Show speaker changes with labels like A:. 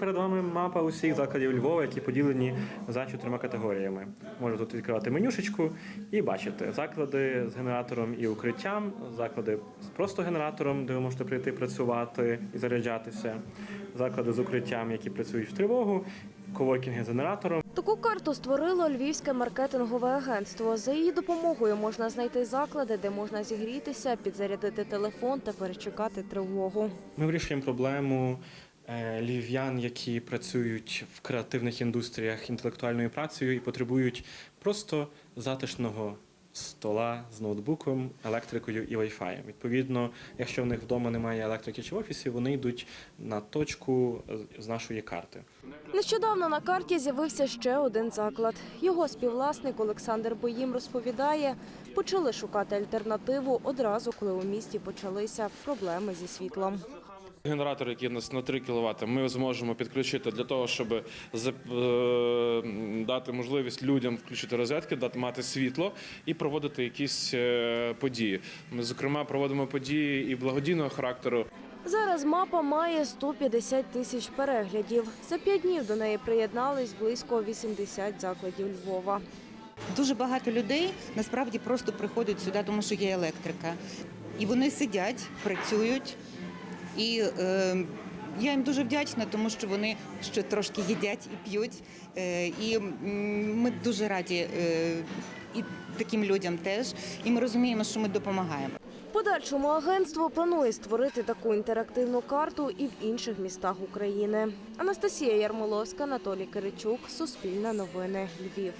A: Перед вами мапа усіх закладів Львова, які поділені за чотирма категоріями. Можна тут відкривати менюшечку і бачити заклади з генератором і укриттям, заклади з просто генератором, де ви можете прийти працювати і заряджатися, заклади з укриттям, які працюють в тривогу, коворкінги з генератором.
B: Таку карту створило львівське маркетингове агентство. За її допомогою можна знайти заклади, де можна зігрітися, підзарядити телефон та перечекати тривогу.
A: Ми вирішуємо проблему львів'ян, які працюють в креативних індустріях інтелектуальною працею і потребують просто затишного стола з ноутбуком, електрикою і Wi-Fi. Відповідно, якщо в них вдома немає електрики чи в офісі, вони йдуть на точку з нашої карти.
B: Нещодавно на карті з'явився ще один заклад. Його співвласник Олександр Боїм розповідає, почали шукати альтернативу одразу, коли у місті почалися проблеми зі світлом.
C: Генератор, який у нас на 3 кВт, ми зможемо підключити для того, щоб е, дати можливість людям включити розетки, дати мати світло і проводити якісь е, події. Ми, зокрема, проводимо події і благодійного характеру.
B: Зараз мапа має 150 тисяч переглядів. За п'ять днів до неї приєднались близько 80 закладів Львова.
D: Дуже багато людей насправді просто приходять сюди, тому що є електрика. І вони сидять, працюють. І е, я їм дуже вдячна, тому що вони ще трошки їдять і п'ють. Е, і ми дуже раді е, і таким людям теж. І ми розуміємо, що ми допомагаємо.
B: Подальшому агентство планує створити таку інтерактивну карту і в інших містах України. Анастасія Ярмоловська, Анатолій Киричук, Суспільне новини, Львів.